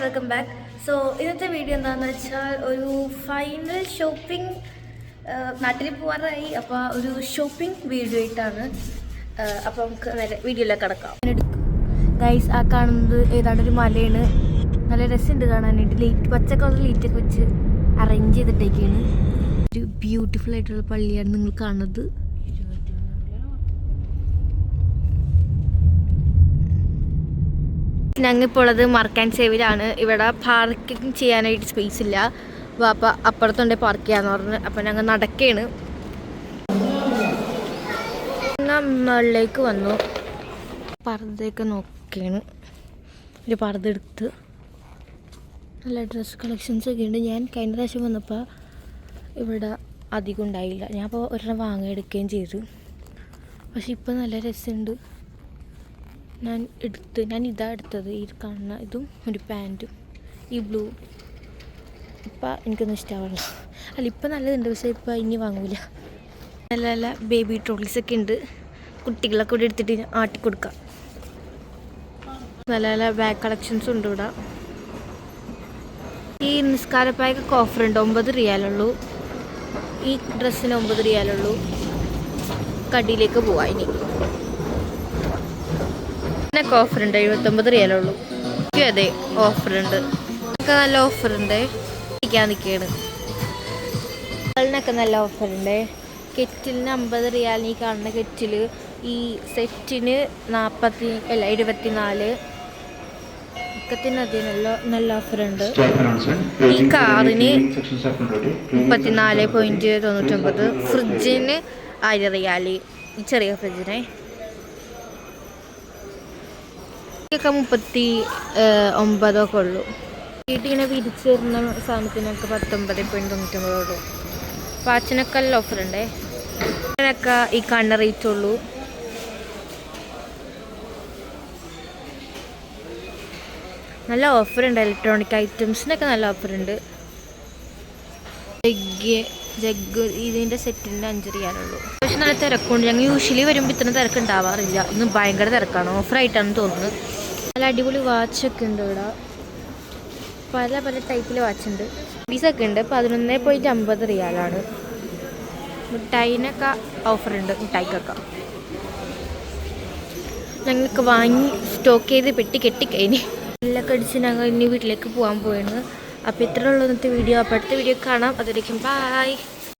Welcome back so ഇന്നത്തെ video എന്താണെന്ന് വെച്ചാൽ ഒരു ഫൈനൽ ഷോപ്പിംഗ് നാട്ടിൽ പോകാറായി അപ്പോൾ ഒരു ഷോപ്പിംഗ് വീഡിയോ ആയിട്ടാണ് അപ്പോൾ നമുക്ക് വീഡിയോയിലേക്ക് കിടക്കാം. ഗൈസ് ആ കാണുന്നത് ഏതാണ്ട് ഒരു മലയാണ്. നല്ല രസമുണ്ട് കാണാനായിട്ട്. ലൈറ്റ് പച്ച കളർ ലൈറ്റൊക്കെ വെച്ച് അറേഞ്ച് ചെയ്തിട്ടേക്കാണ്. ഒരു ബ്യൂട്ടിഫുൾ ആയിട്ടുള്ള പള്ളിയാണ് നിങ്ങൾ കാണുന്നത്. ഞങ്ങളിപ്പോൾ ഉള്ളത് മർക്കാൻ സേവിലാണ് ഇവിടെ പാർക്കിംഗ് ചെയ്യാനായിട്ട് സ്പേസ് ഇല്ല. അപ്പോൾ അപ്പുറത്തുണ്ട് പാർക്ക് ചെയ്യാന്ന് പറഞ്ഞു. അപ്പം ഞങ്ങൾ നടക്കുകയാണ് മുകളിലേക്ക് വന്നു. പർദ്ദയൊക്കെ നോക്കുകയാണ് ഒരു പർദ്ദ എടുത്ത്. നല്ല ഡ്രസ്സ് കളക്ഷൻസ് ഒക്കെ ഉണ്ട്. ഞാൻ കഴിഞ്ഞ പ്രാവശ്യം വന്നപ്പോൾ ഇവിടെ അധികം ഉണ്ടായില്ല. ഞാൻ അപ്പോൾ ഒരെണ്ണം വാങ്ങിയെടുക്കുകയും ചെയ്തു. പക്ഷെ ഇപ്പോൾ നല്ല രസമുണ്ട്. ഞാൻ എടുത്ത് ഞാൻ ഇതാ എടുത്തത്. ഈ കാണുന്ന ഇതും ഒരു പാന്റും. ഈ ബ്ലൂ. ഇപ്പം എനിക്കൊന്നും ഇഷ്ടമാവില്ല അല്ല ഇപ്പം നല്ലതുണ്ട്. പക്ഷേ ഇപ്പം ഇനി വാങ്ങൂല. നല്ല നല്ല ബേബി ട്രോളീസ് ഒക്കെ ഉണ്ട്. കുട്ടികളൊക്കെ കൂടി എടുത്തിട്ട് ആട്ടി കൊടുക്കാം. നല്ല നല്ല ബാഗ് കളക്ഷൻസും ഉണ്ട് ഇവിടെ. ഈ നിസ്കാരപ്പായൊക്കെ ഓഫർ ഉണ്ട്. ഒമ്പത് റിയാലുള്ളൂ. ഈ ഡ്രസ്സിന് ഒമ്പത് റിയാലുള്ളൂ. കടിയിലേക്ക് പോവാം ഇനി. ഇതിനൊക്കെ ഓഫർ ഉണ്ട്. എഴുപത്തൊമ്പത് റിയാലുള്ളൂ എനിക്കും അതെ ഓഫർ ഉണ്ട്. ഒക്കെ നല്ല ഓഫർ ഉണ്ട്. ഇരിക്കാൻ നിൽക്കുകയാണ്. ിനൊക്കെ നല്ല ഓഫർ ഉണ്ട്. കെറ്റിലിന് അമ്പത് റിയാൽ. ഈ കാണുന്ന കെറ്റിൽ ഈ സെറ്റിന് നാൽപ്പത്തി അല്ല എഴുപത്തിനാല്. ഒക്കത്തിന് അതെ നല്ല നല്ല ഓഫർ ഉണ്ട്. ഈ കാറിന് മുപ്പത്തിനാല് പോയിന്റ് തൊണ്ണൂറ്റൊമ്പത്. ഫ്രിഡ്ജിന് ആയിരം റിയാലി. ഈ ചെറിയ ഫ്രിഡ്ജിനെ. ഒക്കെ മുപ്പത്തി ഒമ്പതൊക്കെ ഉള്ളൂ. വീട്ടിങ്ങനെ വിരിച്ച് തരുന്ന സാധനത്തിനൊക്കെ പത്തൊമ്പത് പോയിന്റ് തൊണ്ണൂറ്റൊമ്പതോളൂ അച്ഛനൊക്കെ നല്ല ഓഫർ ഉണ്ടേ? അങ്ങനെയൊക്കെ ഈ കണ്ണ റേറ്റ് ഉള്ളൂ. നല്ല ഉണ്ട് ഇലക്ട്രോണിക് ഐറ്റംസിനൊക്കെ നല്ല ഓഫർ ഉണ്ട്. ജഗ് ജഗ് ഇതിന്റെ സെറ്റിന്റെ അഞ്ച് റിയാലുള്ളൂ പക്ഷെ നല്ല തിരക്കുണ്ട്. ഞങ്ങൾ യൂഷ്വലി വരുമ്പോൾ ഇത്ര തിരക്ക് ഉണ്ടാവാറില്ല. ഇന്ന് ഭയങ്കര തിരക്കാണ്. ഓഫറായിട്ടാണ് തോന്നുന്നത്. നല്ല അടിപൊളി വാച്ചൊക്കെ ഉണ്ട് ഇവിടെ. പല പല ടൈപ്പിലെ വാച്ച് ഉണ്ട്. പീസൊക്കെ ഉണ്ട്. പതിനൊന്ന് പോയിന്റ് അമ്പത് റിയാലാണ്. മിഠായിനൊക്കെ ഓഫറുണ്ട് മിഠായിക്കൊക്കെ ഞങ്ങൾക്ക് വാങ്ങി സ്റ്റോക്ക് ചെയ്ത് പെട്ടി കെട്ടിക്കഴിഞ്ഞ്. എല്ലൊക്കെ അടിച്ച് ഞങ്ങൾ ഇനി വീട്ടിലേക്ക് പോകാൻ പോയാണ് അപ്പോൾ ഇത്രയുള്ള ഇന്നത്തെ വീഡിയോ അപ്പോൾ അടുത്ത വീഡിയോ കാണാം. അതിലേക്കും ബായ്